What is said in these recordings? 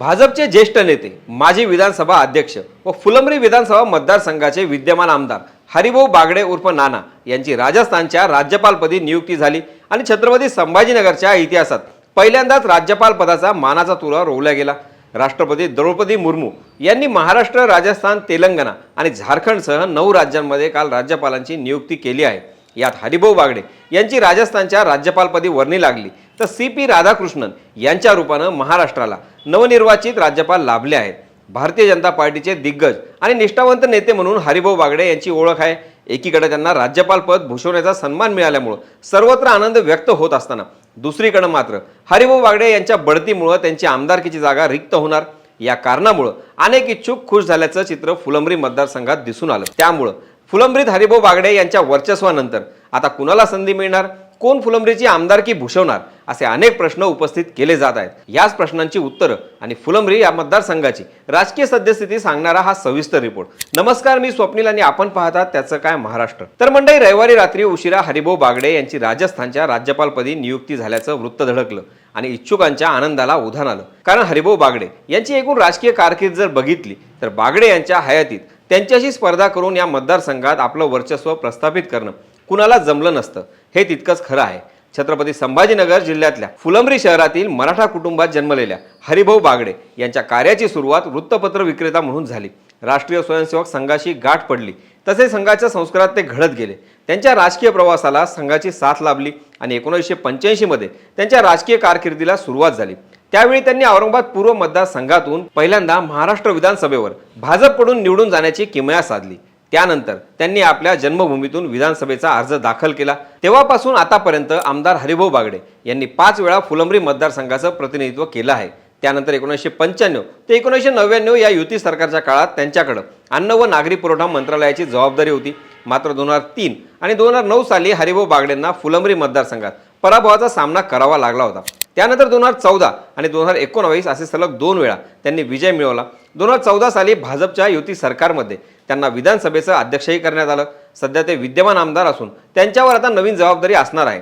भाजपचे ज्येष्ठ नेते माजी विधानसभा अध्यक्ष व फुलंब्री विधानसभा मतदारसंघाचे विद्यमान आमदार हरिभाऊ बागडे उर्फ नाना यांची राजस्थानच्या राज्यपालपदी नियुक्ती झाली आणि छत्रपती संभाजीनगरच्या इतिहासात पहिल्यांदाच राज्यपाल पदाचा मानाचा तुरा रोवला गेला. राष्ट्रपती द्रौपदी मुर्मू यांनी महाराष्ट्र राजस्थान तेलंगणा आणि झारखंडसह नऊ राज्यांमध्ये काल राज्यपालांची नियुक्ती केली आहे. यात हरिभाऊ बागडे यांची राजस्थानच्या राज्यपालपदी वर्णी लागली तर सी पी राधाकृष्णन यांच्या रूपानं महाराष्ट्राला नवनिर्वाचित राज्यपाल लाभले आहेत. भारतीय जनता पार्टीचे दिग्गज आणि निष्ठावंत नेते म्हणून हरिभाऊ बागडे यांची ओळख आहे. एकीकडे त्यांना राज्यपाल पद भूषवण्याचा सन्मान मिळाल्यामुळं सर्वत्र आनंद व्यक्त होत असताना दुसरीकडे मात्र हरिभाऊ बागडे यांच्या बढतीमुळं त्यांची आमदारकीची जागा रिक्त होणार. या कारणामुळं अनेक इच्छुक खुश झाल्याचं चित्र फुलंब्री मतदारसंघात दिसून आलं. त्यामुळं फुलंब्रीत हरिभाऊ बागडे यांच्या वर्चस्वानंतर आता कुणाला संधी मिळणार? कोण फुलंब्रीची आमदारकी भूषवणार असे अनेक प्रश्न उपस्थित केले जात आहेत. याच प्रश्नांची उत्तरं आणि फुलंब्री या मतदारसंघाची राजकीय सद्यस्थिती सांगणारा हा सविस्तर रिपोर्ट. नमस्कार मी स्वप्नील आणि आपण पाहतात त्याचं काय महाराष्ट्र. तर मंडळी रविवारी रात्री उशिरा हरिभाऊ बागडे यांची राजस्थानच्या राज्यपालपदी नियुक्ती झाल्याचं वृत्त धडकलं आणि इच्छुकांच्या आनंदाला उधाण आलं. कारण हरिभाऊ बागडे यांची एकूण राजकीय कारकीर्द जर बघितली तर बागडे यांच्या हयातीत त्यांच्याशी स्पर्धा करून या मतदारसंघात आपलं वर्चस्व प्रस्थापित करणं कुणाला जमलं नसतं. हे तितकंच खरं आहे. छत्रपती संभाजीनगर जिल्ह्यातल्या फुलंब्री शहरातील मराठा कुटुंबात जन्मलेल्या हरिभाऊ बागडे यांच्या कार्याची सुरुवात वृत्तपत्र विक्रेता म्हणून झाली. राष्ट्रीय स्वयंसेवक संघाशी गाठ पडली. तसे संघाच्या संस्कारात ते घडत गेले. त्यांच्या राजकीय प्रवासाला संघाची साथ लाभली आणि एकोणीसशे पंच्याऐंशीमध्ये त्यांच्या राजकीय कारकिर्दीला सुरुवात झाली. त्यावेळी त्यांनी औरंगाबाद पूर्व मतदारसंघातून पहिल्यांदा महाराष्ट्र विधानसभेवर भाजपकडून निवडून जाण्याची किमया साधली. त्यानंतर त्यांनी आपल्या जन्मभूमीतून विधानसभेचा अर्ज दाखल केला. तेव्हापासून आतापर्यंत आमदार हरिभाऊ बागडे यांनी पाच वेळा फुलंब्री मतदारसंघाचं प्रतिनिधित्व केलं आहे. त्यानंतर एकोणीसशे पंच्याण्णव ते एकोणीसशे नव्याण्णव या युती सरकारच्या काळात त्यांच्याकडं अन्न व नागरी पुरवठा मंत्रालयाची जबाबदारी होती. मात्र दोन हजार तीन आणि दोन हजार नऊ साली हरिभाऊ बागडेंना फुलंब्री मतदारसंघात पराभवाचा सामना करावा लागला होता. त्यानंतर दोन हजार चौदा आणि दोन हजार एकोणावीस असे सलग दोन वेळा त्यांनी विजय मिळवला. दोन हजार चौदा साली भाजपच्या युती सरकारमध्ये त्यांना विधानसभेचं अध्यक्षही करण्यात आलं. सध्या ते विद्यमान आमदार असून त्यांच्यावर आता नवीन जबाबदारी असणार आहे.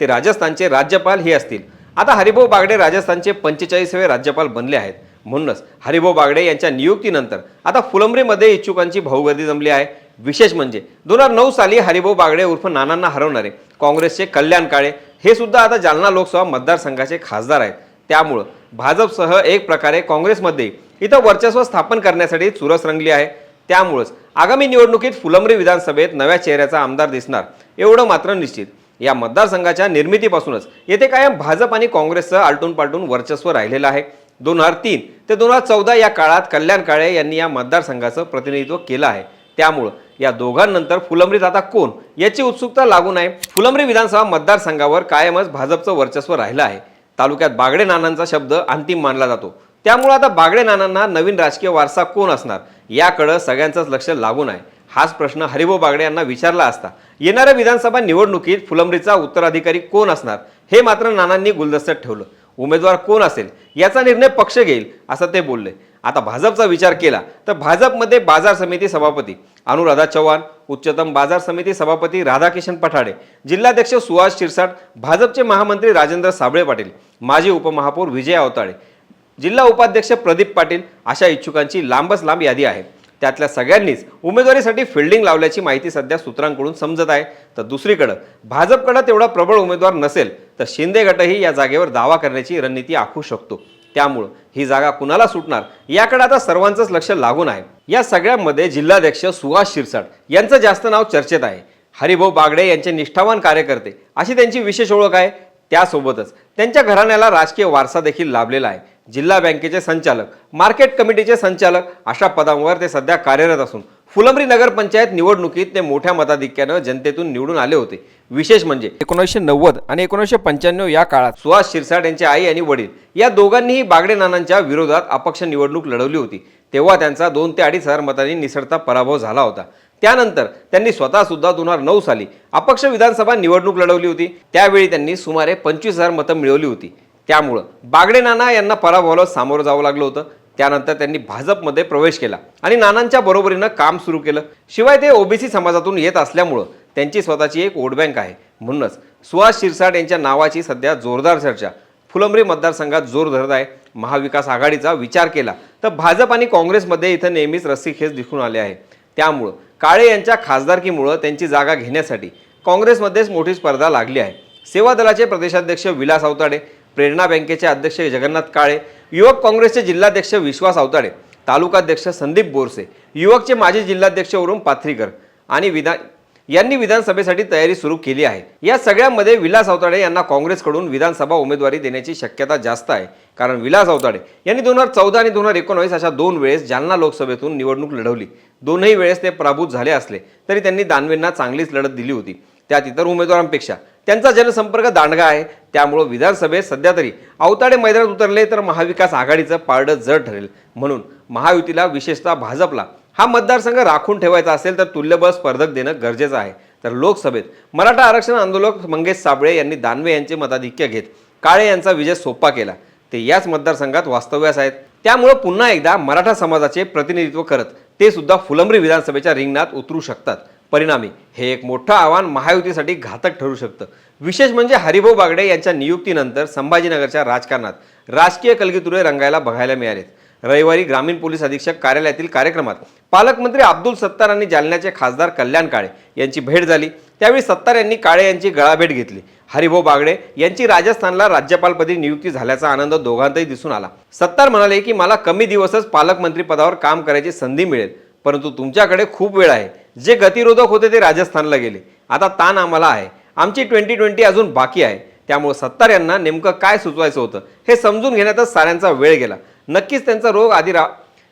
ते राजस्थानचे राज्यपाल हे असतील. आता हरिभाऊ बागडे राजस्थानचे पंचेचाळीसवे राज्यपाल बनले आहेत. म्हणूनच हरिभाऊ बागडे यांच्या नियुक्तीनंतर आता फुलंब्रीमध्ये इच्छुकांची भाऊगर्दी जमली आहे. विशेष म्हणजे दोन हजार नऊ साली हरिभाऊ बागडे उर्फ नानांना हरवणारे काँग्रेसचे कल्याण काळे हे सुद्धा आता जालना लोकसभा मतदारसंघाचे खासदार आहेत. त्यामुळं भाजपसह एक प्रकारे काँग्रेसमध्ये इथं वर्चस्व स्थापन करण्यासाठी चुरस रंगली आहे. त्यामुळंच आगामी निवडणुकीत फुलंब्री विधानसभेत नव्या चेहऱ्याचा आमदार दिसणार एवढं मात्र निश्चित. या मतदारसंघाच्या निर्मितीपासूनच येथे कायम भाजप आणि काँग्रेसचं आलटून पालटून वर्चस्व राहिलेलं आहे. दोन हजार तीन ते दोन हजार चौदा या काळात कल्याण काळे यांनी या मतदारसंघाचं प्रतिनिधित्व केलं आहे. त्यामुळं या दोघांनंतर फुलंब्रीत आता कोण? याची उत्सुकता लागून आहे फुलंब्री विधानसभा मतदारसंघावर कायमच भाजपचं वर्चस्व राहिलं आहे. तालुक्यात बागडे नानांचा शब्द अंतिम मानला जातो. त्यामुळे आता बागडे नानांना नवीन राजकीय वारसा कोण असणार? याकडं सगळ्यांचंच लक्ष लागून आहे हाच प्रश्न हरिभाऊ बागडे यांना विचारला असता. येणाऱ्या विधानसभा निवडणुकीत फुलंब्रीचा उत्तराधिकारी कोण असणार? हे मात्र नानांनी गुलदस्त्यात ठेवलं. उमेदवार कोण असेल? याचा निर्णय पक्ष घेईल असं ते बोलले. आता भाजपचा विचार केला तर भाजपमध्ये बाजार समिती सभापती. अनुराधा चव्हाण उच्चतम बाजार समिती सभापती राधाकिशन पठाडे जिल्हाध्यक्ष सुहास शिरसाट भाजपचे महामंत्री राजेंद्र साबळे पाटील माजी उपमहापौर विजय अवताळे जिल्हा उपाध्यक्ष प्रदीप पाटील अशा इच्छुकांची लांबच लांब यादी आहे. त्यातल्या सगळ्यांनीच उमेदवारीसाठी फिल्डिंग लावल्याची माहिती सध्या सूत्रांकडून समजत आहे. तर दुसरीकडं भाजपकडं तेवढा प्रबळ उमेदवार नसेल तर शिंदे गटही या जागेवर दावा करण्याची रणनीती आखू शकतो. त्यामुळं ही जागा कुणाला सुटणार? याकडे आता सर्वांचंच लक्ष लागून आहे. या सगळ्यांमध्ये जिल्हाध्यक्ष सुहास शिरसाट यांचं जास्त नाव चर्चेत आहे. हरिभाऊ बागडे यांचे निष्ठावान कार्यकर्ते अशी त्यांची विशेष ओळख आहे. त्यासोबतच त्यांच्या घराण्याला राजकीय वारसा देखील लाभलेला आहे. जिल्हा बँकेचे संचालक मार्केट कमिटीचे संचालक अशा पदांवर ते सध्या कार्यरत असून फुलंब्री नगरपंचायत निवडणुकीत ते मोठ्या मताधिक्यानं जनतेतून निवडून आले होते. विशेष म्हणजे एकोणीसशे नव्वद आणि एकोणीसशे पंच्याण्णव या काळात सुहास शिरसाट यांचे आई आणि वडील या दोघांनीही बागडे नानांच्या विरोधात अपक्ष निवडणूक लढवली होती. तेव्हा त्यांचा दोन ते अडीच हजार मतांनी निसरता पराभव झाला होता. त्यानंतर त्यांनी स्वतः सुद्धा दोन हजार नऊ साली अपक्ष विधानसभा निवडणूक लढवली होती. त्यावेळी त्यांनी सुमारे पंचवीस हजार मतं मिळवली होती. त्यामुळं बागडे नाना यांना पराभवाला सामोरं जावं लागलं होतं. त्यानंतर त्यांनी भाजपमध्ये प्रवेश केला आणि नानांच्या बरोबरीनं काम सुरू केलं. शिवाय ते ओबीसी समाजातून येत असल्यामुळं त्यांची स्वतःची एक वोट बँक आहे. म्हणूनच सुहास शिरसाट यांच्या नावाची सध्या जोरदार चर्चा. फुलंब्री मतदारसंघात जोर धरत आहे. महाविकास आघाडीचा विचार केला तर भाजप आणि काँग्रेसमध्ये इथं नेहमीच रस्सीखेच दिसून आले आहे. त्यामुळं काळे यांच्या खासदारकीमुळं त्यांची जागा घेण्यासाठी काँग्रेसमध्येच मोठी स्पर्धा लागली आहे. सेवा दलाचे प्रदेशाध्यक्ष विलास अवताडे प्रेरणा बँकेचे अध्यक्ष जगन्नाथ काळे युवक काँग्रेसचे जिल्हाध्यक्ष विश्वास अवताडे तालुकाध्यक्ष संदीप बोरसे युवकचे माजी जिल्हाध्यक्ष वरुण पाथरीकर आणि विधान यांनी विधानसभेसाठी तयारी सुरू केली आहे. या सगळ्यामध्ये विलास अवताडे यांना काँग्रेसकडून विधानसभा उमेदवारी देण्याची शक्यता जास्त आहे. कारण विलास अवताडे यांनी दोन हजार चौदा आणि दोन हजार एकोणावीस अशा दोन वेळेस जालना लोकसभेतून निवडणूक लढवली. दोनही वेळेस ते पराभूत झाले असले तरी त्यांनी दानवेंना चांगलीच लढत दिली होती. त्यात इतर उमेदवारांपेक्षा त्यांचा जनसंपर्क दांडगा आहे. त्यामुळं विधानसभेत सध्या तरी अवताडे मैदानात उतरले तर महाविकास आघाडीचं पारडं जड ठरेल. म्हणून महायुतीला विशेषतः भाजपला हा मतदारसंघ राखून ठेवायचा असेल तर तुल्यबळ स्पर्धक देणं गरजेचं आहे. तर लोकसभेत मराठा आरक्षण आंदोलक मंगेश साबळे यांनी दानवे यांचे मताधिक्य घेत काळे यांचा विजय सोपा केला. ते याच मतदारसंघात वास्तव्यास आहेत. त्यामुळं पुन्हा एकदा मराठा समाजाचे प्रतिनिधित्व करत ते सुद्धा फुलंब्री विधानसभेच्या रिंगणात उतरू शकतात. परिणामी हे एक मोठं आव्हान महायुतीसाठी घातक ठरू शकतं. विशेष म्हणजे हरिभाऊ बागडे यांच्या नियुक्तीनंतर संभाजीनगरच्या राजकारणात राजकीय कलगीतुरे रंगायला बघायला मिळालेत. रविवारी ग्रामीण पोलीस अधीक्षक कार्यालयातील कार्यक्रमात पालकमंत्री अब्दुल सत्तार आणि जालन्याचे खासदार कल्याण काळे यांची भेट झाली. त्यावेळी सत्तार यांनी काळे यांची गळाभेट घेतली. हरिभाऊ बागडे यांची राजस्थानला राज्यपालपदी नियुक्ती झाल्याचा आनंद दोघांतही दिसून आला. सत्तार म्हणाले की मला कमी दिवसच पालकमंत्री पदावर काम करायची संधी मिळेल परंतु तुमच्याकडे खूप वेळ आहे. जे गतिरोधक होते ते राजस्थानला गेले. आता ताण आम्हाला आहे. आमची ट्वेंटी ट्वेंटी अजून बाकी आहे. त्यामुळे सत्तार यांना नेमकं काय सुचवायचं होतं हे समजून घेण्यातच साऱ्यांचा वेळ गेला. नक्कीच त्यांचा रोग आधी रा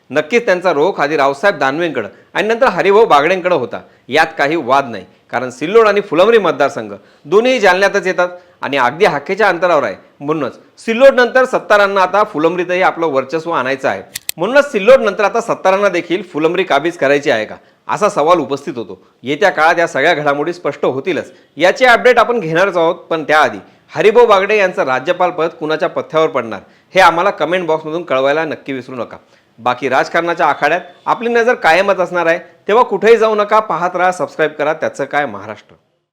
नक्कीच त्यांचा रोख आधी रावसाहेब दानवेंकडं आणि नंतर हरिभाऊ बागडेंकडं होता. यात काही वाद नाही. कारण सिल्लोड आणि फुलंबरी मतदारसंघ दोन्ही जालन्यातच येतात आणि अगदी हाकेच्या अंतरावर आहे. म्हणूनच सिल्लोड नंतर सत्तारांना आता फुलंबरीतही आपलं वर्चस्व आणायचं आहे. म्हणूनच सिल्लोड नंतर आता सत्तारांना देखील फुलंबरी काबीज करायची आहे का? असा सवाल उपस्थित होतो. येत्या काळात या सगळ्या घडामोडी स्पष्ट होतीलच. याचे अपडेट आपण घेणारच आहोत पण त्याआधी हरिभाऊ बागडे यांचं राज्यपाल पद कुणाच्या पथ्यावर पडणार हे आम्हाला कमेंट बॉक्समधून कळवायला नक्की विसरू नका. बाकी राजकारणाच्या आखाड्यात आपली नजर कायमच असणार आहे तेव्हा कुठेही जाऊ नका पाहत राहा सबस्क्राईब करा त्याचं काय महाराष्ट्र.